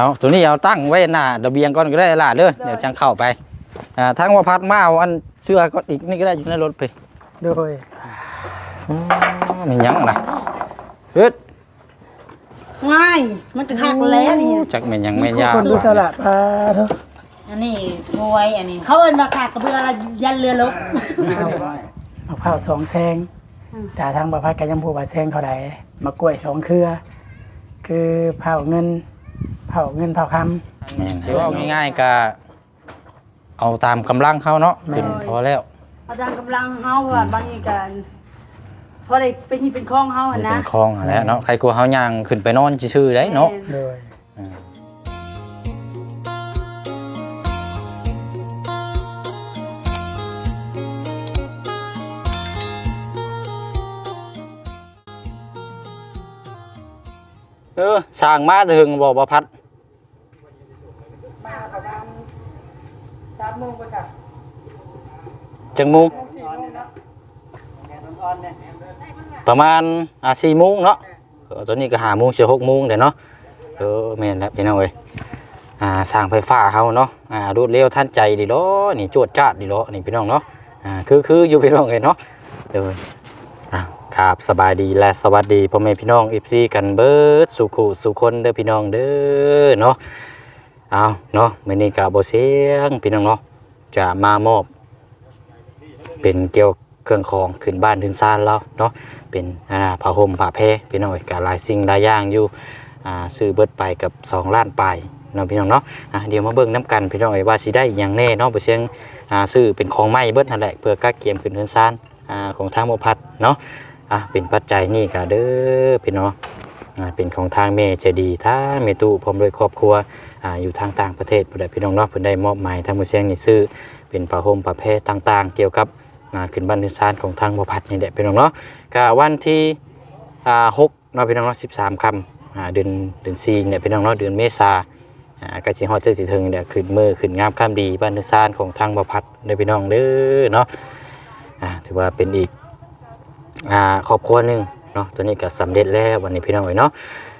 เอาตัวนี้เอาตั้งไว้หน้าระเบียงก่อนก็ได้ล่ะเด้อเดี๋ยวจังเข้าไปอ่าทั้งว่าพัดมาเอาอันเสื้อก็อีกนี่ก็ได้อยู่ในรถไปโดยอืมมีหยังล่ะเฮ็ดง่ายมันจะหักแล้วนี่จักแม่นหยังแม่นยาคนดูสลัดพาเถอะอันนี้บวยอันนี้ เขาเอิ้นว่าสากกระเบือละยันเรือลบมะพร้าวสองแซงแต่ทางประพัดก็ยังพูดว่าแซงเท่าใดมะกล้วยสองเครือ คือเผาเงิน เผาเงินเผาค แม่นสิว่าง่ายๆก็เอาตามกำลังเขาเนาะขึ้นพอแล้วอาจารย์กำลังเฮาว่าบางทีกันพอได้เป็นที่เป็นคล้องเฮามัหั่นนเป็นะนคลองหั่นแหล้วเนาะใครกลัวเฮาย่างขึ้นไปนอนซื่อๆได้เนาะำโดยเออสร้างมาถึงบ่บ่พัด มาประมาณสามโมงกว่าจ้ะ จังมุงประมาณอ่า4โมงเนาะตอนนี้ก็5โมงสิ6โมงเด้เนาะเออแม่นแล้วพี่น้องเอ้ยอ่าสร้างไฟฟ้าเฮาเนาะอ่ารวดเร็วทันใจดีเนาะนี่จวดจ้าดดีเนาะนี่พี่น้องเนาะอ่าคือคืออยู่พี่น้องเอ้ยเนาะเด้ออ่าครับสบายดีและสวัสดีพ่อแม่พี่น้อง FC กันเบิร์ดสุขุสุคนเด้อพี่น้องเด้อเนาะเอาเนาะมื้อนี้ก็บ่เสียงพี่น้องเนาะจะมามอบ เป็นเกี่ยวเครื่องของขึ้นบ้านขึ้นซานเราเนาะเป็นอ่าผ้าห่มผ้าแพรพี่น้องกับลายสิ่งหลายอย่างอยู่อ่าซื้อเบิดไปกับ2ล้านไปเนาะพี่น้องเนาะอ่าเดี๋ยวมาเบิ่งน้กันพี่น้องเอ้ยว่าสิได้อย่างแน่เนาะบ่เชียงอ่าซื้อเป็นของใหม่เบิดนั่นแหละเพื่อกักเกียมขึ้นเฮือนซานอ่าของทางบ่พัดเนาะอะเป็นปัจจัยนี่ก็เด้อพี่น้องอ่าเป็นของทางแม่ใจดีทางแม่ตู้พร้อมด้วยครอบครัวอ่าอยู่ทางต่างประเทศพี่น้องเนาะเพิ่นได้มอบหมายทางบ่เชียงนี่ซื้อเป็นผ้าห่มผ้าแพรต่างๆ เกี่ยวกับ ขึ้นบ้านขึ้นศาลของทางบพัดนี่แหละพี่น้องเนาะก็วันที่หกเนาะพี่น้องเนาะสิบสามคำเดือนเดือนสี่เนี่ยพี่น้องเนาะเดือนเมษาก็สิฮอดเจอสิถึงเนี่ยขึ้นมือขึ้นงามข้ามดีบ้านขึ้นศาลของทางบพัดเด้พี่น้องเด้อเนาะถือว่าเป็นอีกครอบครัวหนึ่งเนาะตัวนี้ก็สำเร็จแล้ววันนี้พี่น้องเอ้ยเนาะ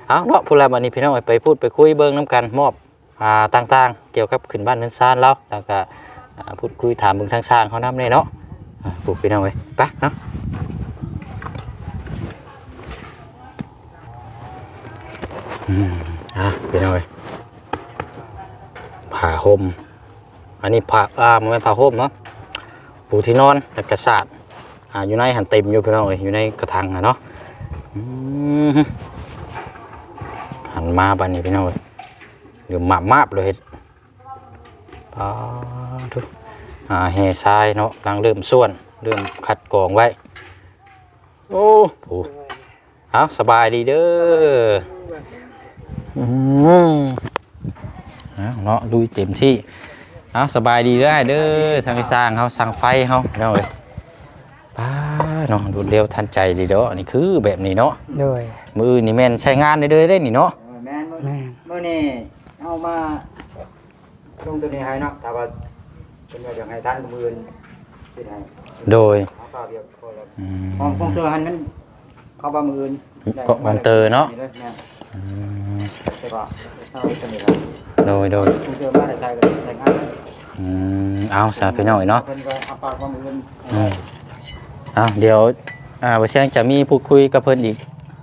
เอาเนาะพูดแล้ววันนี้พี่น้องเอ้ยไปพูดไปคุยเบิ่งน้ำกันมอบต่างๆ เกี่ยวกับขึ้นบ้านขึ้นศาลแล้วแล้วก็พูดคุยถามเบิ่งทางสร้างเขานำเลยเนาะ ปลูกไปเอาไว้ไปเนาะอืมอะไปเอาไว้ผ้าห่มอันนี้ผ้าอ่ามันเป็นผ้าห่มเนาะปูที่นอนแล้วกระสาดอ่าอยู่ในหันเต็มอยู่พี่น้องเอ้ยอยู่ในกระถางอะเนาะอืมหันมาบ้านนี้พี่น้องเอ้ยเดี๋ยวหมาบมาบเลยปาทุกอ่า แห่ทรายเนาะกำลังเริ่มส่วน เริ่มขัดกรองไว้ โอ้โหเอาสบายดีเด้ออืมเอาเนาะลุยเต็มที่เอาสบายดีได้เด้อทางสร้างเขาสร้างไฟเขาเนาะเอ้ยป้าเนาะดูเร็วทันใจดีเด้ออันนี้คือแบบนี้เนาะโดยมือนี่แม่นใช้งานได้เลยได้นี่เนาะแม่นมื้อแม่นมื้อนี้เอามาลงตัวนี้ให้เนาะถ้าว่า เป็นว่าอย่างให้ท่านมืออื่นสิให้โดยเอาข้าวเดียวพอแล้วอืของของมเธอหันมันเข้าบ่มืออื่นได้ก็ของเธอเนาะเลยแม่นอืมใช่ป่ะเอาตัวนี้ครับโดยโดยของเธอมาได้ใช้ก็ใช้งานเลยอืมเอาสาพี่น้อยเนาะเพิ่นก็เอาปากว่ามืออื่นอืมอ่าเดี๋ยวอ่าบ่เชียงจะมีพูดคุยกับเพิ่นอีก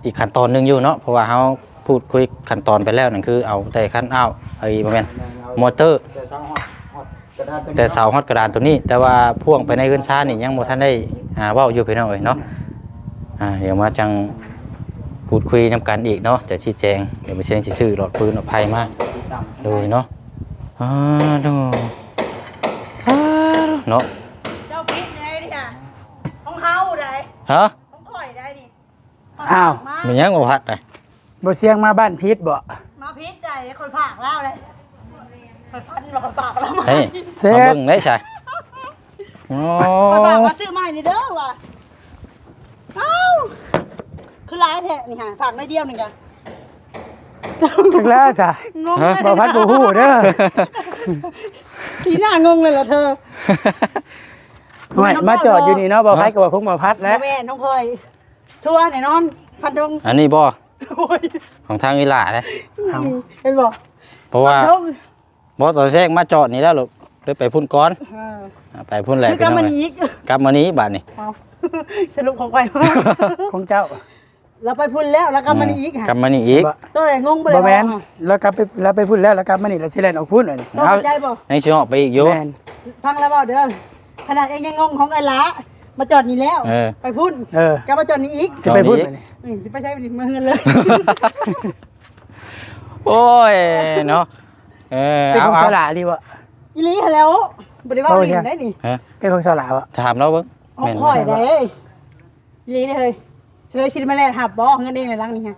อีกขั้นตอนหนึงอยู่เนาะเพราะว่าเฮาพูดคุยขั้นตอนไปแล้วนั่นคือเอาแต่ขั้นอ้าวไอ้บ่แม่นมอเตอร์แต่เสาฮอด แต่เสาฮอดกระดานตัวนี้ แต่ว่าพ่วงไปในเรือนชานี่ยังบ่ทันได้อ่าเว้าอยู่พี่น้องเอ้ยเนาะอ่าเดี๋ยวมาจังพูดคุยนํกันอีกเนาะจะชี้แจงเดี๋ยวบ่เชียงสิซื้อหลอดปืนหลอดไฟมาติดตั้งเลยเนาะอ่าดูอ่าดูเนาะเจ้าพิษไงนี่ค่ะของเฮาได้ฮะของข่อยได้นี่อ้าวมามีหยังบ่พัดเลยบ่เสียงมาบ้านพิษบ่มาพิษได้คนฝากเล่าเลยคน พันเราคนฝากเรามาเฮ้ยเสร็มาจเบิ่งได้ใช่โอ้คนฝากมาซื้อใหม่นี่เด้อว่ะเอ้าคือร้ายแท้นี่ค่ะฝากน้อยเดียวหนึ่งกันจักแล้วซะงงเลยบ่พัดบ่ฮู้เด้อทีหน้างงเลยเหรอเธอไม่มาจอดอยู่นี่เนาะบ่พัดก็ว่าคงบ่พัดแล้วแม่น้องพลอยชัวร์แน่นอนพันธงอันนี้บ่โอ้ยของทางอีหล่าเลยเอาเห็นบอกเพราะว่าลง บอสตอนแรกมาจอดนี่แล้วลูกเลยไปพุ่นก้อนเอออ่าไปพุ่นแหละคือกันมันพี่น้องอีกกลับมานี้บาดนี่เอาสรุปของไปของเจ้า เราไปพุ่นแล้วแล้วก็มันอีกกลับมานี่อีกบ่ตัวไหนงงไปเลยบ่แม่นแล้วกลับไปแล้วไปพูดแล้วแล้วกลับมานี่แล้วสิแล่นออกพูดหน่อยต้องเข้าใจบ่ยังสิออกไปอีกอยู่แม่นฟังแล้วบ่เด้อขนาดเองยังงงของไอ้ละมาจอดนี่แล้วเออไปพุ่นเออก็มาจอดนี่อีกสิไปพูดหน่อยอืมสิไปใช้ไปเมืองเงินเลย โอ้ยเนาะ เออเป็นเอาของเอาสลาดีบ่อีหลีหั่นแล้วบ่ได้เว่าโอ้ยลินได้นี่เป็นของสลาบ่ถามเราเบิ่งเอาแม่นข่อยบ่เด้อีหลีเด้เฮ้ยเฉลยชิดมาแลนหับบ่เงินเองในรังนี่ฮะ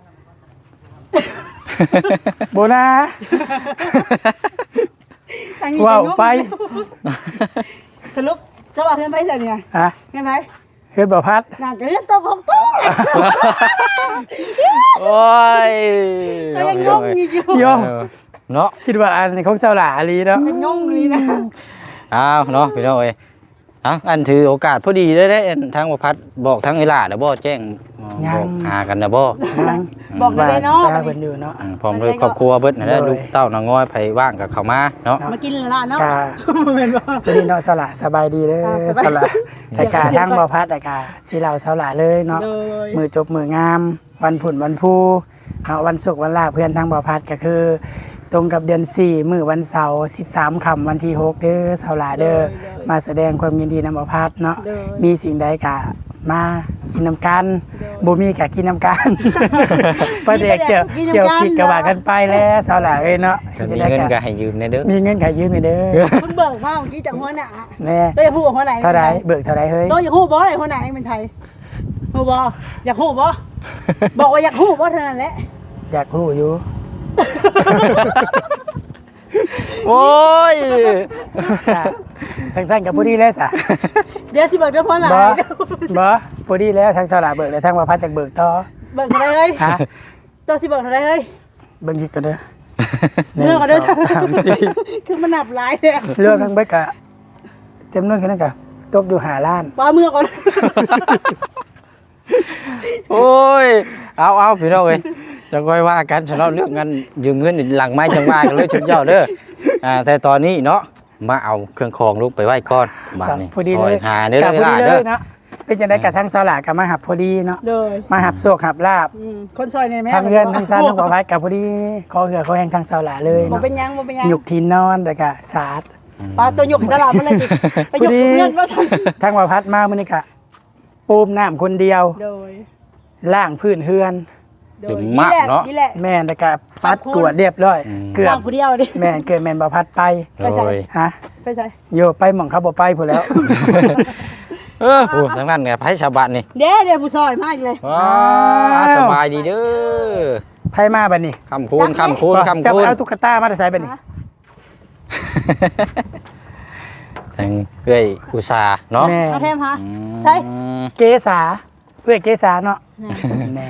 โบนะทางนี้ว้าวก็งงไปสรุปจะว่าเงินไปจ้ะเนี่ยฮะเงินไปเฮ็ดบ่พัดนางก็เรียกตัวของตัวโอ้ยก็ยังงงอีกอยู่ โยเออ เนาะคิดว่าอันนี้ของสลาลีเนาะยังงงนี่นะอ้าวเนาะพี่น้องเอ้ยเอาอันถือโอกาสพอดีเลยได้อันทางประพัดบอกทางไอ้หลาเด้อบ่แจ้งบอกหากันเด้อบ่ยังบอกเลยเนาะว่าสิไปหเพิ่นอยู่เนาะอืมพร้อมด้วยครอบครัวเบิดนั่นแหละโดยลูกเต้านางง้อยไผว่างกับเขามาเนาะมากินละเนาะกาเป็นบ่วันนี้เนาะสลาสบายดีเด้ออ่าสสบายลาแต่กาทั้งบ่พัดแต่กาสิเล่าสลาเลยเนาะโดยมือจบมืองาม วันผุ่นวันพูเนาะวันศุกร์วันลาเพื่อนทางบ่อพัดก็คือ ตรงกับเดือน4มือวันเสาร์13ค่ำวันที่6เด้อเสาร์ลาเด้อมาแสดงความยินดีนำบ่อพัดเนาะโดยมีสิ่งใดก็มากินน้ำกันบ่มีก็กินน้ำกัน ประเดี๋ยวเกี่ยวเกี่ยวผิดก็ว่ากันไปแล้วเสาร์ลาเอ้ยเนาะถ้ามีเงินก็ให้ยืมแน่เด้อมีเงินก็ยืมไปเด้อคุณเบิกมาเมื่อกี้จากหัวหน้าแม่ตัวอย่าพูดว่าหัวไหนเท่าไรเบิกเท่าไรเฮ้ยตัวอย่าพูดบ่ไอ้หัวไหนเป็นไทยฮู้บ่อยากฮู้บ่บอกว่าอยากฮู้บ่เท่านั้นแหละอยากรู้อยู่ โอ้ยค่ะสั้นๆกับผู้ดีแล้วสะเดี๋ยวสิเบิกเด้อพ่อหลาบ่นบ่ผู้ดีแล้วทางสลาเบิกแล้วทางว่าพัดจากเบิกต่อเบิกเท่าไหรเฮ้ยฮะตัวสิเบิกเท่าไหรเฮ้ยเบิ่งอีกก่อนเด้อเลือกกันเด้อหนึ่งสองสามสี่คือมันหนับหลายเลยอะเลือกทั้งเบิดกะจำนวนแค่นั้นกะตกอยู่หาล้านปลาเมื่อก่อนโอ้ยเอาเอาพี่น้องเอ้ย จะค่อยว่ากันสำหรับเรื่องเงินยืมเงินหลังไม้จังว่ากันเลยชุดยอดเด้ออ่าแต่ตอนนี้เนาะมาเอาเครื่องคองลูกไปไหว้ก่อนบาดนี้พอดีซเลอยยหาเด้อกะพอเด้อดีเลเด้อยเนาะเป็นจังได๋กะทั้งสลากะมาหับพอดีเนาะโดยมาหับโชคหับลาบอืมคนซอยในแม่ทางเงินทางซ่านทางบ่ไว้กะพอดีขอเหือขอแห้งทางสลาเลยบ่เนาะเป็นหยังบ่เป็นหยังหยุกที่นอนแล้วก็สาดปลาตัวหยกตลาดมาเลยดิไปหยกพอดีเพื่อนว่าซั่นทางว่าพัดมามื้อนี้กะปูมน้ำคนเดียวโดยล้างพื้นเฮือน โดถึยงนี่มากแหละเนาะ นี่แหละ แม่นแล้วก็ปัดกวดเรียบร้อย อืม เกือบวางผู้เดียวดิแม่นเกิดแม่นบ่พัดไปโดยฮะไปใส่โยไปหม่องเขาบ่ไปพุ่นแล้ว เออโอ้ทางนั้นไงไผชาวบ้านนี่เด้เดี๋ยวผู้ซอยมาอีกเลยว้าอ้าวสบายดีเด้อไผมาบัดนี้คำคูณคำคูณคำจะคูไปณเอาตุ๊กตามาแต่ใส่บัดนี้ทางเอ้ยอุตสาห์เนาะแม่เอาแทมฮะอืมใช่เกษา เพื่อเกษาเนาะแหม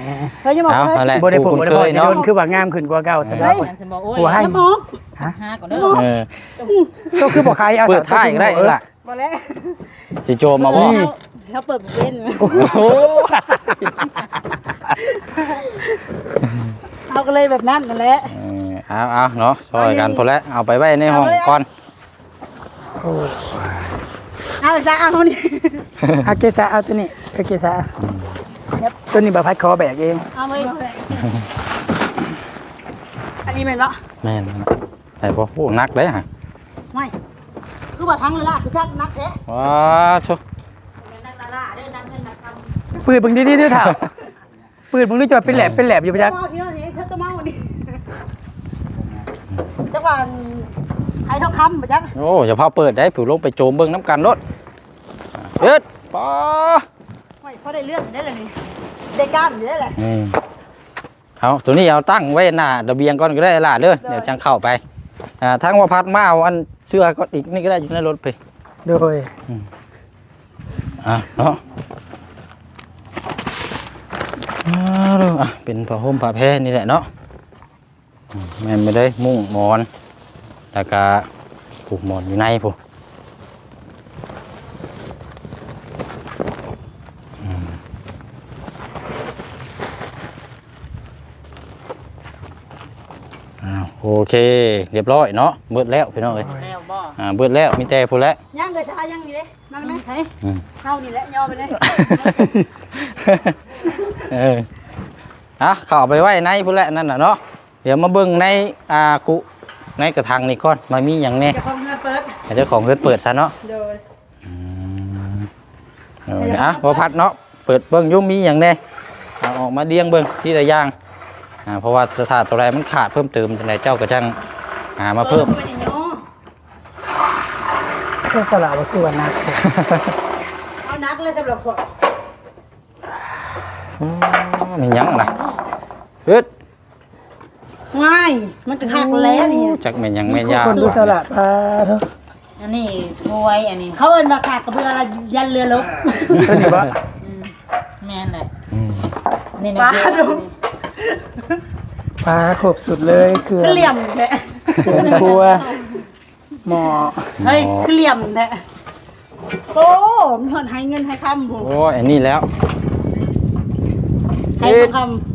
เฮ้ยอย่าบอกเอาเฮ้ยเอาแหละบ่ได้ผมผู้บ่ได้คุ้พนอเคยจะเนาะโดนคือว่างามขึ้นกว่าเก่าซะเฮ้แล้วยฉันจะบอกโอ้ยหัวให้อย่าหมอกหาก่อนเด้อเออก็คือบ่ขายเอาเปิดท่าอีกได้อีกล่ะบ่แล้วสิโจมมาบ่เขาเขาเปิดเป็นโอ้โหเขาก็เลยแบบนั้นนั่นแหละเออเอาเอาเนาะช่วยกันพอแล้วเอาไปไว้ในห้องก่อนโอ้ เอาจ้าเอานี่เอาเกษาเอาตัวนี้เอาเกษาตัวนี้บ่พัดคอแบกเอง เอาไปอันนี้เป็นปะแม่นไอ้บ่โอ้หนักเลยฮะไม่คือว่าทั้งเลยล่ะคือชักนักแท้ว้าชุปืนเบิ่งดีๆด้วยเถ่าปืนเบิ่งดูจะว่าเป็นแหลบเป็นแหลบอยู่ประจักเมาที่นั่นนี่เธอต้องเมาวันนี้จังหวะ ไอ้ทองคำปะจ๊ะโอ้อย่าพาเปิดได้ผิวลงไปโจมเบิ่งน้ำกันรถเอ็ดป้าไม่พอได้เรื่องได้เลยนี่ได้กล้ามอยู่ได้เลยอืมเอาตัวนี้เอาตั้งไว้หน้าระเบียงก่อนก็ได้ล่ะเด้อเดี๋ยวจังเข้าไปอ่าทั้งว่าพัดมาเอาอันเสื้อก็อีกนี่ก็ได้อยู่ในรถไปโดยอะเนาะอ่าดูอะเป็นผ้าห่มผ้าแพรนี่แหละเนาะอืมแม่นไม่ได้มุ้งหมอน แล้วก็ผูกหมอนอยู่ในผูกอืมอ้าวโอ้เค เรียบร้อยเนาะเบิดแล้วพี่น้องเอ้ยแล้วบ่อ่าเบิดแล้วมีแต่พูดแล้วย่างเลยช้าย่างนี่เลยมันไหมใช่อืมเท่านี่แหละย่อไปเลยเอออะเข้าไปไว้ในพูดแล้วนั่นน่ะเนาะเดี๋ยวมาเบิ่งในอ่ากุ ในกระถางนี่ก่อนมามีหยังแน่จะคงเงินเปิดให้เจ้าของเพิ่นเปิดซะเนาะโดยเอออะบ่พัดเนาะเปิดเบิ่งอยุ่มีหยังแน่เอาออกมาเดียงเบิ่งที่ละอย่างอ่าเพราะว่าถ้าตัวใดมันขาดเพิ่มเติมจังไดเจ้าก็จังหามาเพิ่มไปอีกเนาะเสื้อสละบ่คือว่านักเอานักเลยสำหรับคนอืมมีหยังนะเฮ็ด ง่ายมันจะหักแล้วนี่จักแม่นหยังแม่นยาคนดูสละปลาเถอะอันนี้บวยอันนี้ เขาเอิ้นว่าสากกระเบือละยันเรือลบตัวนี้บ่อืมแม่นแหละอืมอันนี้ปลานะดูปลาครบสุดเลยคือคือเหลี่ยมแท้เกือนครัวหมอเฮ้ยคือเหลี่ยมแท้โอ้มีคนให้เงินให้คำผมโอ้ยอันนี้แล้วให้คำ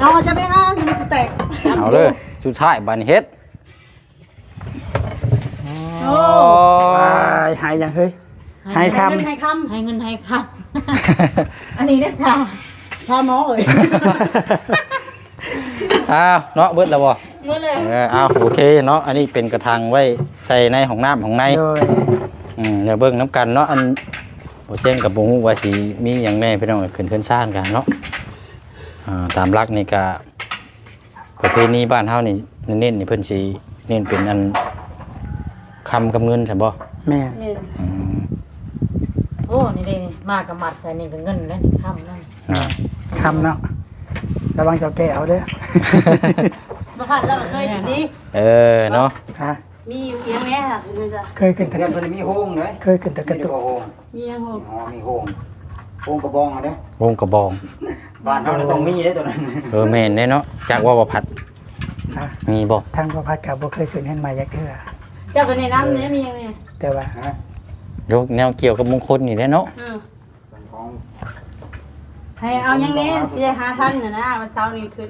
เอาจะไปเอาจะมีสเต็กเอาเลยสุดท้ายบัดนเฮ็ดโอ้โอ้ปลาหายยังเฮ้ย ให้คเงินให้คให้เงินให้ค่ะ อันนี้นะจ๊ะำพาหมอเอ่ยอ้าวเนาะเบิดแล้วบ่เมื่อเลยเอออ้าวโอเคเนาะอันนี้เป็นกระถางไว้ใส่ในของน้ำของในโดยอืมเดี๋ยวเบิ่งน้ำกันเนาะอันบ่เช่นกับบ่ฮู้ว่าสิมีหยังแน่พี่น้องเอ้ยขึ้นเพิ่นซ่านกันเนาะอ่า ตามหลักนี่ก็ประเพณีบ้านเฮานี่เน้นๆนี่เพิ่นสิเน้นเป็นอันคำกับเงินใช่บ่แม่นนี่อืมโอ้นี่เด้มากกับมัดใส่นี่ก็เงินนั่นค่ำนั่นอ่าคำเนาะระวังเจ้าแก้วเด้อมาผัดแล้วก็เคยดีเออเนาะฮะมีอยู่เอียงแม่ค่ะคือจะเคยขึ้นตะเพื่อนเพิ่นมีโฮงเด้อเคยขึ้นตะกระมีตุกโฮงมียังหกอ๋อมีโฮง โฮงกระบองอะเด้อวงกระบอง บ้านเฮาน่ะต้องมีเด้อตัวนั้นเออแม่นเด้เนาะจากว่าบ่พัดฮะมีบ่ทางประพัดกับบ่เคยขึ้นเห็นมายักเทื่อเจ้าคนในน้ำเนี้ยมียังไงแต่ว่าฮะยกแนวเกี่ยวกับมงคลนี่แหละเนาะอืมเป็นของให้เอายังเนี้ยพี่หาท่านนะนะวันเสาร์นี้ขึ้น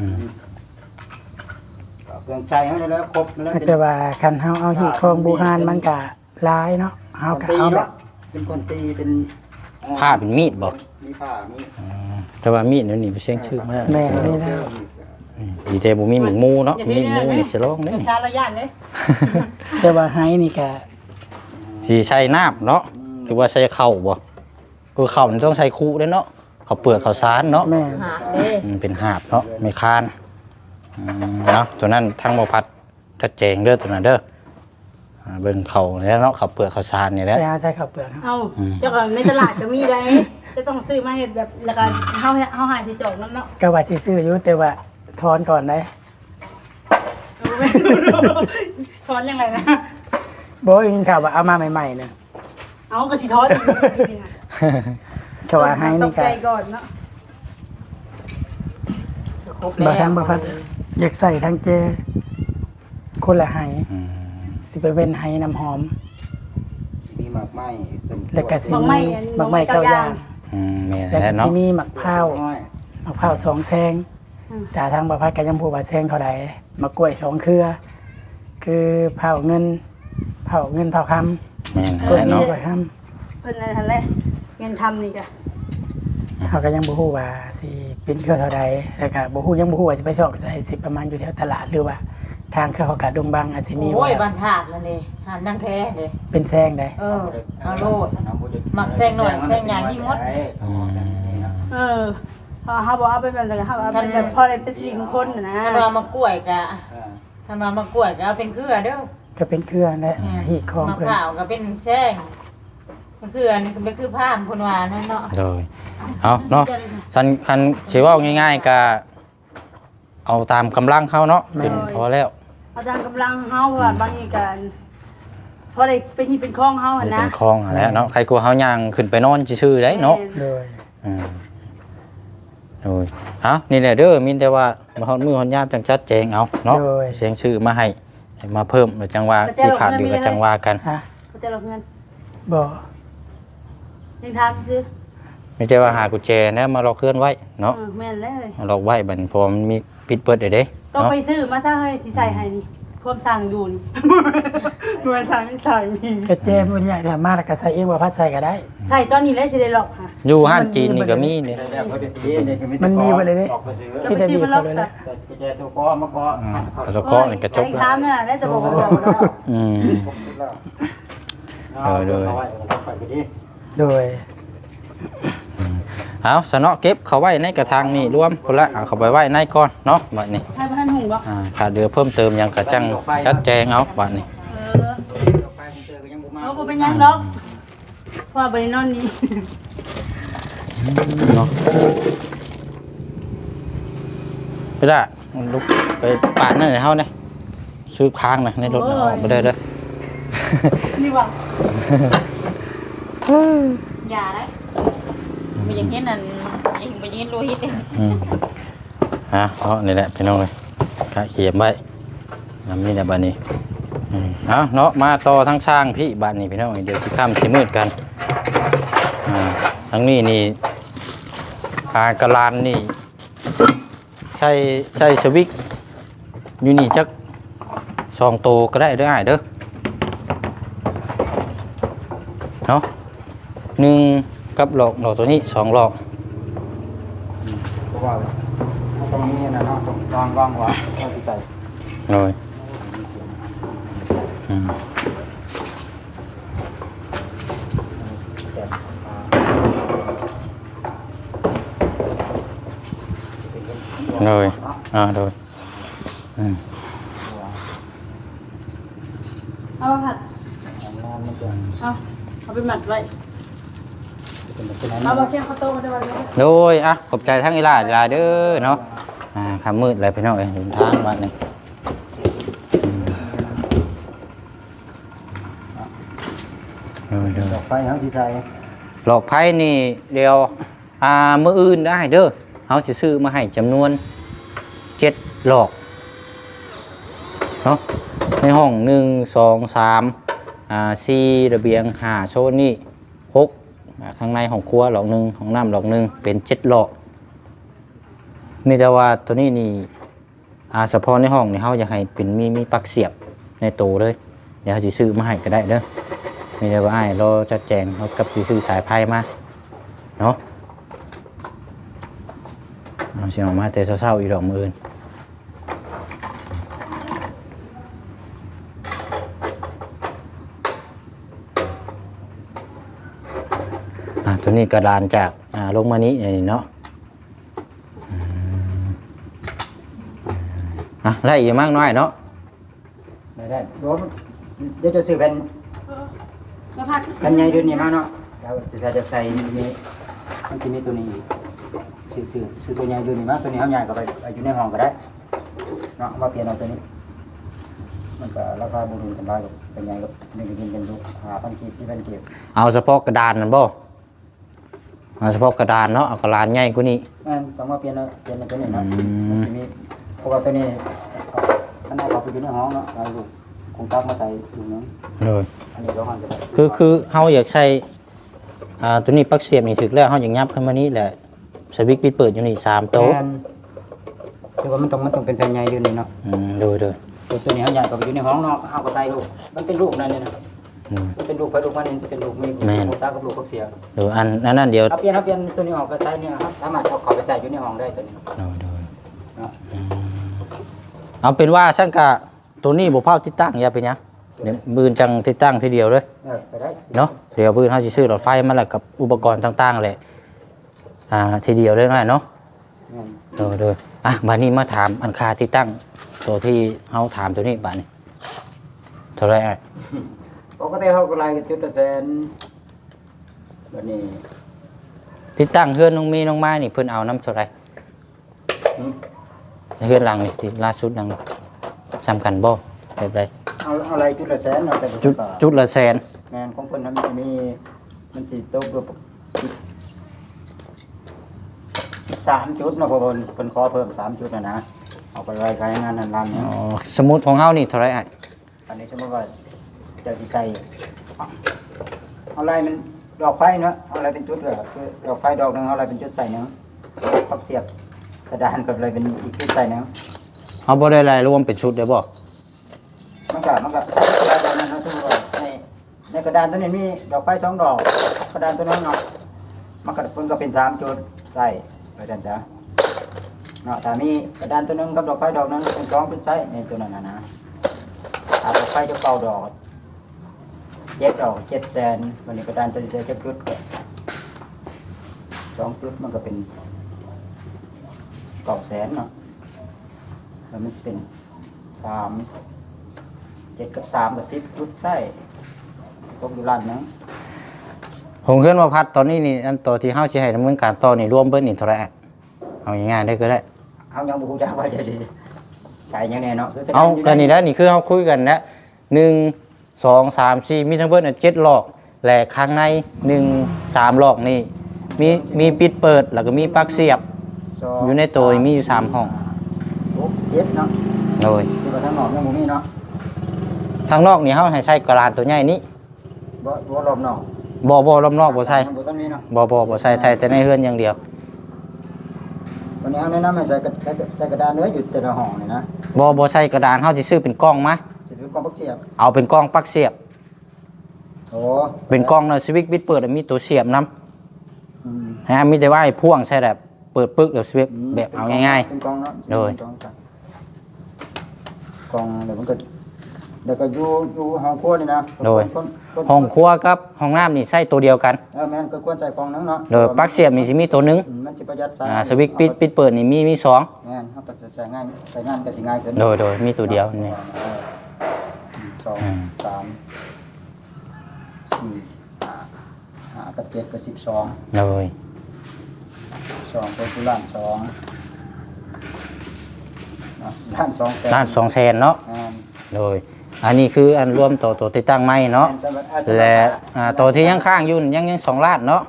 อืมเครื่องใจเฮาแล้วครบแล้วแต่ว่าคันเฮาเอาหีคองบูฮานมันก็หลายเนาะเฮาก็ตีเอาแบเนาะบเป็นคนตีเป็น ผ้าเป็นมีดบ่มีผ้ามีแต่ว่ามีดเดี๋ยวนี้ไปเชียงชื่อมากแม่นี่นะดีแต่บ่มีหมึงมูเนาะมีหมูนี่สิร้องเด้ชาละยานเลยแต่ว่าไฮนี่ก็สิใช้น้ำเนาะหรือว่าใช้ข้าวบ่คือข้าวนี่ต้องใช้คู่เด้เนาะข้าวเปลือกข้าวสารเนาะแม่นหาเด้อืมเป็นหาบเนาะไม่คานอืมเนาะตัวนั้นทั้งบ่พัดชัดเจนเด้อตัวนั้นเด้ออ่า เบิ่งข้าวแล้วเนาะข้าวเปลือกข้าวสารนี่แหละแต่เฮาใช้ข้าวเปลือกเนาะเอาเจ้าก็ในตลาดจะมีไรจะต้องซื้อมาเห็ดแบบแล้วก็เฮาเฮาหายที่จอกนั่นเนาะก็ว่าสิซื้ออยู่แต่ว่าทอนก่อนได้ถอนยังไงนะ บ่ได้ยินข่าวว่าเอามาใหม่ๆเนี่ยเอากระชิทอนเขาว่าไฮนี่ตก็ใจก่อนเนาะครบบ่แล้วทั้งบ่พัดอยากใส่ทั้งเจ คนละไฮอืม สิไปเป็นไฮน้ำหอม มีหมากไม้เป็นแล้วก็สิบางไม้มีอันบักไม้เก้าย่าง อืมแม่นแล้วแหก็ละสิเนาะมีหมักพร้าวน้อยมะพร้าวสองแซงแต่ทางประพัดก็ยังพูดว่าแซงเท่าใดมะกล้วยสองเครือ คือเผาเงินเผาเงินเผาคแม่นำแหกล้วยละนี้เนาะกล้วยคเพิ่นอะไรทันแรกเงินทำนี่กะำเขาก็ยังบ่ฮู้ว่าสิเป็นเครือเท่าใดแล้วก็บ่ฮู้ยังบ่ฮู้ว่าสิไปซอกใส่สิประมาณอยู่แถวตลาดหรือว่า ทางเครือเขากะดงบังอาจสิมีโอ้ยว่าบันทาดแล้วนี่หานนั่งแท้เด้เป็นแซงได้เออเอาโลด หมักแซงหน่อยแซงใหญ่มีมดอืมเออเฮาเฮาบอกเอาไปแบบนั้นเฮาเอาเป็นแบบพอได้เป็นสิริมงคลน่ะนะถ้ามามากล้วยกะถ้ามามากล้วยก็เอาเป็นเครือเด้อก็เป็นเครือและแม่นหีดของมะเพิ่นพร้าวก็เป็นแช่งมันคืออันนี้ก็เป็นคือผ้ามคนว่านั่นเนาะเลยเอาเนาะคันคันสิเว้าง่ายๆก็เอาตามกำลังเขาเนาะขึ้นพอแล้วเอาตามกำลังเฮาว่าบางทีกันพอได้เป็นที่เป็นคล้องเฮามัอะนนะเป็นคลองหั่นแหล้วเนาะใครกลัวเฮาย่างขึ้นไปนอนซื่อๆได้เนาะ โดย อืมโอ้ยเอานี่แหละเด้อมีแต่ว่ามาฮอดมือฮอดยามจังจัดแจงเอาเนาะเสียงชื่อมาให้ให้มาเพิ่มเดี๋ยวจังว่าที่ขาดอยู่กับจังว่ากันฮะเขาจะลงเงินบ่ยังทามซื้อไม่ใช่ว่าหากุญแจนะมารอเคลื่อนไว้เนาะเออแม่นเลยมารอไว้บัดนเพอมันมีปิดเปิดเดี๋ยวเด้ ต้องไปซื้อมาถ้าเฮ้ยสิใส่ให้นี่พวมสั่งอยู่นี่ หน่วยสั่งไม่ใส่นี่กระเจมมันใหญ่แต่มากก็ใส่เองบ่พัดใส่ก็ได้ ใส่ตอนนี้แล้วสิได้หลอกค่ะ อยู่ห้านจีนนี่ก็มีเนี่ยได้แล้วพอดีนี่ก็มีมันมีไปเลยดิออกไปซื้อจะไปซื้อมาหลอกค่ะแต่กระแจตัวก้อมาก้ออืมเขาแต่ก็นี่กระจกไอ้แล้ว ค้ามเนี่ยได้แต่บอกว่าบอกแล้ว อืมเอาเออเอาไว้เอาไปก็ดีโดย เอาสนอเก็บเขาไว้ในกระถางนี่รวมคนละเอาเขาไปไว้ในก่อนเนาะบัดนี้ให้พนันหุงบ่อ่าขาดเดือเพิ่มเติมหยังกระจังชัดแจงเอาบัดนี้เออไปเจอก็ยังบ่มาเอาบ่เป็นหยังดอกเพราะว่าบ่ได้นอนนี่เนาะไปได้ลุกไปปาดนั่นให้เฮาเนี่ยซื้อค้างนะในรถน่ะออกไปได้เด้อ นี่ว่าอย่าได้ไม่ อยังเห็นนั่นยังไม่อยังเห็นโลหิตเลยอืมฮะเพราะนี่แหละพี่น้องเลยกะเขียมไว้นำนี่แหละบัดนี้อืมเอาเนาะมาต่อทั้งช่างพี่บัดนี้พี่น้องเดี๋ยวสิค่ำสิมืดกันอ่าทั้งนี้นี่อากระลานนี่ใส่ใส่สวิกอยู่นี่จักสองโตก็ได้เด้ออ้ายเด้อเนาะหนึ่ง กับหลอกหลอกตัวนี้สองหลอกเพราะว่าเอาตรงนี้นะเนาะตรงกลางว่างไว้เอาสิใส่ rồi ừ. rồi à rồi ừ. เป็นแบบนั้นเอาบ่เสียงข้าวต้มมาได้ไว้ rồi à ขอบใจทั้งอีหลาอีหลาเด้อเนาะอ่าคำมืดเลยพี่น้องเอ้ยเดินทางบ้านนี่อืม rồi ด rồi อกไฟเขาสิใส่หลอกไพ่นี่เดียวอ่ามืออื่นได้เด้อเขาสิซื้อมาให้จำนวนเจ็ดหลอกเนาะในห้องหนึ่งสองสามอ่าสี่ระเบียงห้าโซนนี่หกอ่า ข้างในห้องครัวหลอกหนึ่งห้องน้ำหลอกหนึ่งเป็นเจ็ดหลอกมีแต่ว่าตัวนี้นี่อาเฉพาะในห้องนี่เขาจะให้เป็นมีมีปลักเสียบในโตเลย เดี๋ยวเขาสิซื้อมาให้ก็ได้เด้อมีแต่ว่าไอ้เราจะแจงเขากับสีซื้อสายไพ่มาเนาะเอาเสียงออกมาแต่เศร้าๆอีดอกมืออื่น ตัวนี้กระดานจากอ่าลงมานี้นี่เนาะอืมอะไล่อีกมากน้อยเนาะได้ได้เดี๋ยวเดี๋ยวจะซื้อเป็นมาผัดเป็นใหญ่เดือนนี้มาเนาะแล้วจะใส่จะใส่นี่มันจะมีตัวนี้อีกซื้อซื้อซื้อตัวใหญ่เดือนนี้มาตัวนี้เอาใหญ่ก็ไปไปอยู่ในห้องก็ได้เนาะเอามาเปลี่ยนเอาตัวนี้มันก็ราคาบุรุษกันได้หรอกเป็นใหญ่ก็หนึ่งกินเป็นลูกหาพันกีบสี่พันกีบเอาเฉพาะกระดานนั่นบ่ เอาเฉพาะกระดานเนาะเอากระดานใหญ่กว่านี้แม่นต้องมาเปลี่ยนเอาเปลี่ยนเอาตัวนี้เนาะอืมมันจะมีเพราะว่าตัวนี้ท่านเอาเข้าไปอยู่ในห้องเนาะเอาลูกคงตักมาใส่ถุงนึงเลยอันนี้เราหันจะได้คือคือเฮาอยากใช้อ่าตัวนี้ปลั๊กเสียบนี่ถึกแล้วเฮาอยากยับขึ้นมานี้แหละสวิตช์ปิดเปิดอยู่นี่สามโต๊ะแม่นแต่ว่ามันต้องมันต้องเป็นแผ่นใหญ่อยู่นี่เนาะอืมโดยโดยตัวตัวนี้เขาใหญ่ก็ไปอยู่ในห้องเนาะเอาก็ใส่ลูกมันเป็นลูกนั่นนี่นะอื มมันเป็นลูกไปลูกมันนี่จะเป็นลูกมีแม่น ลูกตากับลูกเขาเสียโดยอันอันนั้นเดี๋ยวเอาเปลี่ยนเอาเปลี่ยนตัวนี้ออกก็ใส่เนี่ยครับสามารถเอาเข้าไปใส่อยู่ในห้องได้ตัวนี้โดยโดยเนาะเอาเป็นว่าฉันกะตัวนี้บ่เผาติดตั้งอย่าเป็นหยังเดี๋ยวบืนจังติดตั้งทีเดียวเลย เออไปได้เนาะเดี๋ยวบืนเฮาสิซื้อหลอดไฟมาแล้วกับอุปกรณ์ต่างๆแหละอ่าทีเดียวเลยหน่อยเนาะแม่นโดยโดยอะบัดนี้มาถามอันค่าที่ตั้ง ตัวที่เฮาถามตัวนี้บัดนี้เท่าไหร่อะ ปกติเขาก็ไล่กันจุดละแสนแบบนี้ที่ตั้งเฮือนน้องมีน้องไม้นี่เพิ่นเอาน้ำเท่าไหร่อืมเฮือนหลังนี่ที่ล่าสุดนังสำคัญบ่แบบไรเอาเอาอะไรจุดละแสนเนาะแต่จุดจุดละแสนแมนของเพิ่นนั้นมันจะมีมันสิตกเกือบสิบสิบสามจุดเนาะเพราะเพิ่นเพิ่นขอเพิ่มสามจุดนะนะเอาไปไว้ใช้งานนั้นร้านเนี้อ๋อสมุดของเฮานี่เท่าไหร่อะอันนี้สมมติว่า จะสิใส่เอาเอาอะไรมันดอกไฟเนาะเอาอะไรเป็นจุดเลยคือดอกไฟดอกหนึงเอาอะไรเป็นจุดใส่เนาะพับเสียบกระดานกับอะไรเป็นอีกจุดใส่เนาะเฮาบ่ได้รายรวมเป็นชุดได้บ่มันก็มันก็กระดานนั้นเขาทุกคนในในกระดานตัวนี้มีดอกไฟสองดอก กระดานตัวนั้นเนาะมันก็เพิ่นก็เป็นสามจุดใส่ไปจันจ้ะเนาะถ้ามีกระดานตัวหนึงกับดอกไฟดอกนั้นเป็นสองเป็นใส่ในตัวนั้นนะนะถ้าดอกไฟจะเป่าดอก เจ็ดดอกเจ็ดแสนวันนี้กระดานตัวนี้ใช้เจ็ดจุดก็สองจุดมันก็เป็นเก้าแสนเนาะแล้วมันจะเป็นสามเจ็ดกับสามกับสิบจุดไส้ตกอยู่ล้านหนึงผมเฮือนว่าพัดตอนนี้นี่อันตัวที่เฮาสิให้ดำเนินการต่อนี่รวมเบิดนี่เท่าไหร่อะเอาง่ายๆได้ก็ได้เขายังบุกจ้าว่าจะสิใส่ยังไงเนาะคืเอากันนี่แล้วนี่คือเฮาคุยกันแล้วหนึ่ง สองสามสี่มีทั้งเบิดน่ะเจ็ดหลอก และข้างในหนึ่งสามหลอกนี่มีมีปิดเปิดแล้วก็มีปลั๊กเสียบ สงอยู่ในตัวมีอยู่สามห้อง หกเจ็ดเนาะโดยอยู่กับทางนอกยังบ่มีเนาะทางนอกนี่เฮาให้ใช้กระดานตัวใหญ่นี้บ่บ่รอบนอกบ่บ่รอบนอกบ่ใส่บ่ต้องมีเนาะบ่บ่บ่ใส่ใส่แต่ในเฮือนอย่างเดียววันนี้เอาแนะนำให้ใส่กระใส่กระใส่กระดานเนื้ออยู่แต่ละห้องนี่นะบ่บ่ใส่กระดานเฮาสิซื้อเป็นกล้องมา สิเป็นกองพักเสียบเอาเป็นกล้องปลั๊กเสียบ โอ้เป็นกล้องน่ะสวิตช์ปิดเปิดแล้วมีตัวเสียบนํอืมฮะมีแต่ว่าไอ้พ่วงใช่แบบเปิดปึ๊กเดี๋ยวสวิตช์แบบเอาง่าย เป็นกองเนาะโดย เป็นกองจ้ะกองเดี๋ยวมันก็เดี๋ยวก็อยู่อยู่ห้องครัวนี่นะคนคนๆห้องครัวกับห้องน้ำนี่ใส่ตัวเดียวกัน เออแม่นก็ควรใส่กองนึงเนาะโดยปลั๊กเสียบนี่สิมีตัวหนึงอืมมันสิประหยัดสายอ่าสวิตช์ปิดปิดเปิดนี่มีมีสองแม่นเขาก็จะใช้งานใช้งานก็สิง่ายขึ้นโดยโดยมีตัวเดียวนี่ เออ สองอืมสามสี่ห้าห้ากับเจ็ดก็สิบสองโดยสองเป็นล้านสองเนาะล้านสองแสนล้านสองแสนเนาะแม่นโดย อันนี้คืออันรวมตัวตัวติดตั้งไม้เนาะแม่นสำหรับอาจจะและอ่าตัวที่ยังข้างอยุ่นยังยังสองล้านเนาะ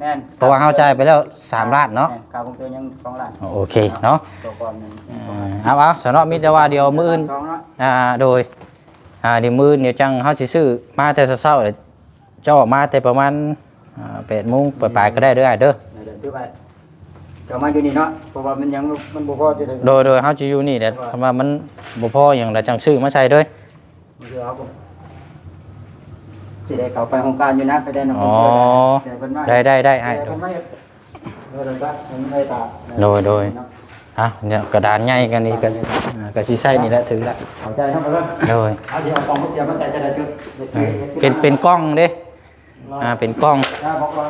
แม่นเพราะว่าเข้าใจายไปแล้วสามล้านเนาะ แม่ค่าคงตัวยังสองล้านโอเคเนาะ ตัวก่อนหนึ่งสองอ่าล้านเอาเอาสนอมีแต่ว่าเดียวมืออื่นสองเนาะ อ่าโดย อ่าเดี๋ยวมือเดี๋ยวจังเขาสิซื้อมาแต่เช้าๆเดี๋ยวเจ้าออกมาแต่ประมาณอ่าแปดโมงปลายๆก็ได้เด้อเด้อเดี๋ยวถือไปจะมาอยู่นี่เนาะเพราะว่ามันยังมันบ่พอจะได้โดยโดยเขาจะอยู่นี่แหละเพราะว่ามันบ่พออย่างไรจังซื้อมาใส่ด้วย มันคือเอาผมสิได้เข้าไปโครงการอยู่นะไปได้น้ำอ๋อแต่เพิ่นมาได้ได้ได้ไอ้ ไอ้เพิ่นมาเฮ็ดเออเดี๋ยวก็ผมให้ตาโดยโดย อะเนี่ยกระดานใหญ่กันนี่กันอ่าก็สิใส่นี่แหละถึงแล้วเข้าใจครับเพิ่นโดยเอาสิเอากล่องเสียมาใส่แต่ละจุดเออเป็นเป็นกล้องเด้อ่าเป็นกล้องถ้าบอกว่า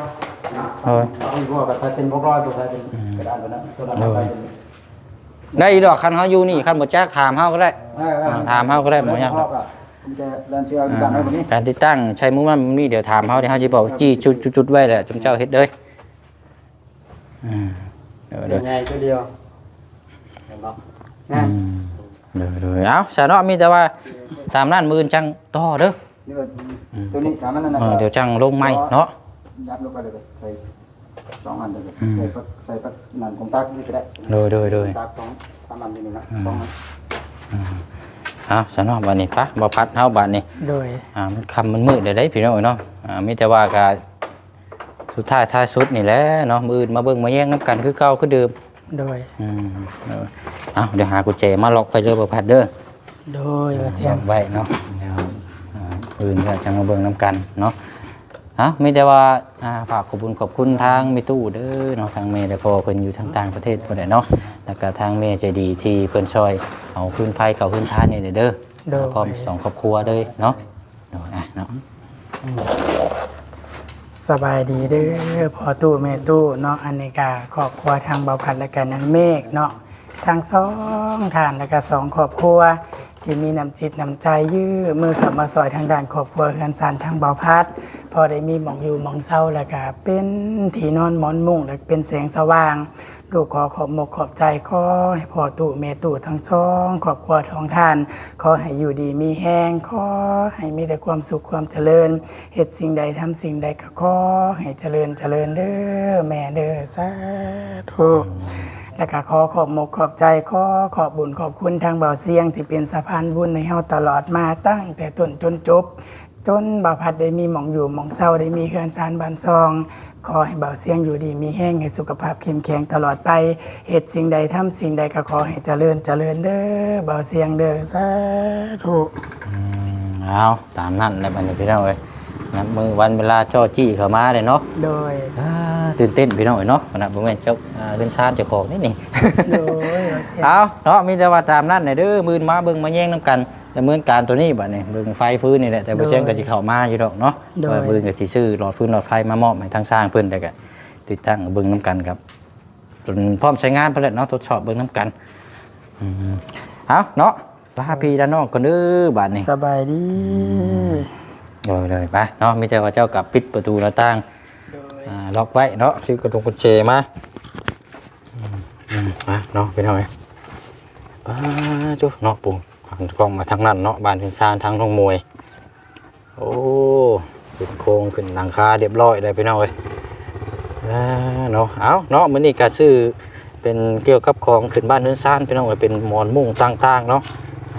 โดยเอาอีกว่าก็ใส่เป็นพวกร้อยตัวใส่เป็นกระดานตัวนั้นตัวนั้นเอาใส่เป็นได้อีดอกคันเฮาอยู่นี่คันบ่จักถามเฮาก็ได้เออเออถามเขาก็ได้หมดยังพ่อก็ผมจะเรียนเชื่ออยู่บ้านไว้บ่นี้การติดตั้งใช้มือมันมีเดี๋ยวถามเขาเดี๋ยวเขาจะบอกจี้จุดจุดจุดไว้แหละจงเจ้าเฮ็ดเลยอืมเดี๋ยวเดี๋ยว บ่อืนะมเดี๋ยวเดี๋ยวเอาสาเนาะมีแต่ว่าตามร้านมือจังต่อเด้อนี่ว่าตัวนี้ถามมันนั่นน่ะเออเดี๋ยวจังลงไม้เนาะยัดลงไปเลยก็ใส่สองอันเลยอืมใส่ปักใส่ปักนั่นของตักนี่ก็ได้โดยโดยโดยตักสองสามอันนี่นะสองอันเอาสาเนาะบัดนี้ปะบ่พัดเฮาบัดนี้โดยอ่ามันคำมันมืดเดี๋ยวได้พี่น้องเนาะอ่ามีแต่ว่าก็สุดท้ายท้ายสุดนี่แหละเนาะมืออื่นมาเบิ่งมาแย่งน้ำกันคือเก่าคือเดิม โดย อืมเออเอาเดี๋ยวหากุญแจมาล็อกไปเด้อบ่พัดเด้อโดยว่าเสียล็งอกไว้เนาะเดี๋ยวอ่าอื่นก็จะมาเบิ่งน้ำกันเนาะฮะมีแต่ว่าอ่าฝากขอบคุณขอบคุณทางมิตู้เด้อเนาะทางเมย์แต่พอเพิ่นอยู่ทางต่างประเทศเพิ่นได้เนาะแล้วก็ทางเมย์ใจดีที่เพิ่นช่วยเอาพื้นไฟเข้าพื้นชาร์จนี่เด้อโดยพร้อมสองครอบครัวเลยเนาะเนาะอะเนาะ สบายดีเด้อพอตู้แม่ตู้เนาะอันนี้ก็ครอบครัวทางเบาพัดและกันนันเมฆเนาะทางสองทานและก็สองครอบครัว ที่มีน้ำจิตน้ำใจยื้อมือขับมาซอยทางด้านครอบครัวเฮือนซานทางเบาพัด พอได้มีหมองอยู่หมองเศร้าแล้วก็เป็นที่นอนหมอนมุ้งและเป็นแสงสว่าง ลูกขอขอบมกขอบใจขอให้พ่อตู่เมตู่ทั้งช่องขอบครัวท้องท่าน ขอให้อยู่ดีมีแห้งขอให้มีแต่ความสุขความเจริญเหตุสิ่งใดทำสิ่งใดก็ขอให้เจริญเจริญเด้อแม่เด้อสาธุแล้วก็ขอขอบมกขอบใจขอขอบบุญขอบคุณทางเบาเสียงที่เป็นสะพานบุญในเฮาตลอดมาตั้งแต่ต้นจนจบ จนบ่าวพัดได้มีหมองอยู่หมองเศร้าได้มีเฮือนซานบ้านซอง ขอให้บ่าวเสียงอยู่ดีมีแห้งให้สุขภาพเข้มแข็งตลอดไปเหตุสิ่งใดทำสิ่งใดก็ขอให้เจริญเจริญเด้อบ่าวเสียงเด้อสาธุอืมเอาตามนั้นแหละบัดนี้พี่น้องเอ้ยนับมือวันเวลาจ้อจี้เข้ามาเลยเนาะโดย อ่าตื่นเต้นพี่น้องเอ้ยเนาะขณะบ่แม่นเจ้าอ่าเรือนชานเจ้าของนี่นี่ โดยบ่าวเสียงเอาเนาะมีแต่ว่าตามนั้นน่ะเด้อมือมาเบิ่งมาแย่งนํกัน แต่มื้อการตัวนี้บัดนี้เบิ่งไฟฟื้นนี่แหละแต่บ่เชียงก็สิเข้ามาอยู่ดอกเนาะว่าเบิ่งก็สิซื้อหลอดฟื้นหลอดไฟมามอบให้ทางสร้างเพิ่นแต่ก็ติดตั้งเบิ่งนํกันครับจนพร้อมใช้งานเพิ่นแล้วเนาะทดสอบเบิ่งนํกันอืมเอาเนาะลาพี่ลาน้องก่อนเด้อบัดนี้ สบายดีเลยเลยไปเนาะมีแต่ว่าเจ้ากลับปิดประตูหน้าต่างโดยอ่าล็อกไว้เนาะซื้อกระตุงกุญแจมาอืมอืมมาเนาะไปหน่อยป้าจุเนาะปุ่งหัน กล้องมาทางนั้นเนาะบ้านเป็นซานทางท้องมวย โอ้ขึ้นโครงขึ้นหลังคาเรียบร้อยเลยพี่น้องเอ้ยเนาะเอาเนาะมื้อนี้ก็ซื้อเป็นเกี่ยวกับของขึ้นบ้านเฮือนซานพี่น้องเอ้ยเป็นหมอนมุ้งต่างๆเนาะ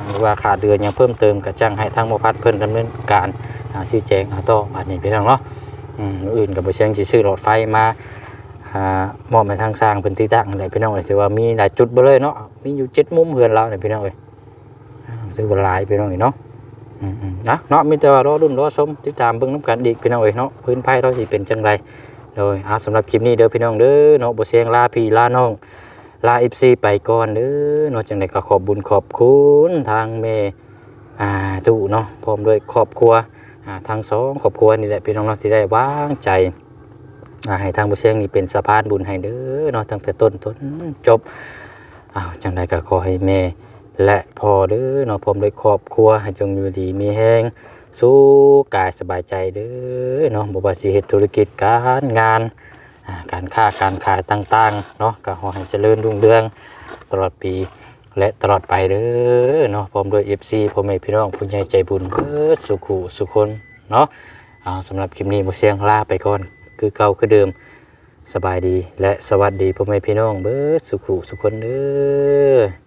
หรือว่าขาดเดือนยังเพิ่มเติมก็จ้างให้ทางบ่พัดเพิ่นดำเนินการอ่าชี้แจงเอาต่อบัดนี้พี่น้องเนาะอืมออื่นกับบ่เชียงสิซื้อหลอดไฟมาอ่ามอบให้ทางสร้างเพิ่นติดตั้งนั่นแหละพี่น้องเอ้ยถือว่ามีหลายจุดบ่เลยเนาะมีอยู่7มุมเฮือนเราเนี่ยพี่น้องเอ้ย ถือว่าหลายพี่น้องเอ้ยเนาะนะเนาะมีแต่ว่ารอรุ่นรอชมติดตามเบิ่งนํกันอีกพี่น้องเอ้ยเนาะพื้นไผเราสิเป็นจังไดโดยเอาสำหรับคลิปนี้เด้อพี่น้องเด้อเนาะบ่เชียงลาพี่ลาน้องลา FC ไปก่อนเด้อเนาะจังไดก็ขอบบุญขอบคุณทางแม่อ่าตู่เนาะพร้อมด้วยครอบครัวอ่าทางสองครอบครัวนี่แหละพี่น้องเนาะที่ได้วางใจอ่าให้ทางบุเชียงนี่เป็นสะพานบุญให้เด้อเนาะตั้งแต่ต้นต้นจบอ้าวจังใดก็ขอให้แม่ และพอเด้อเนาะพร้อมด้วยครอบครัวให้จงอยู่ดีมีแห้งสู้กายสบายใจเด้อเนาะบ่ว่าสิเฮ็ดธุรกิจการงานการค้าการขายต่างๆเนาะก็ขอให้เจริญรุ่งเรืองตลอดปีและตลอดไปเด้อเนาะพร้อมด้วย FC พ่อแม่พี่น้องผู้ใหญ่ใจบุญเบิดสุขุสุคนเนาะเอาสำหรับคลิปนี้บ่เสียงลาไปก่อนคือเก่าคือเดิมสบายดีและสวัสดีพ่อแม่พี่น้องเบิดสุขุสุคนเด้อ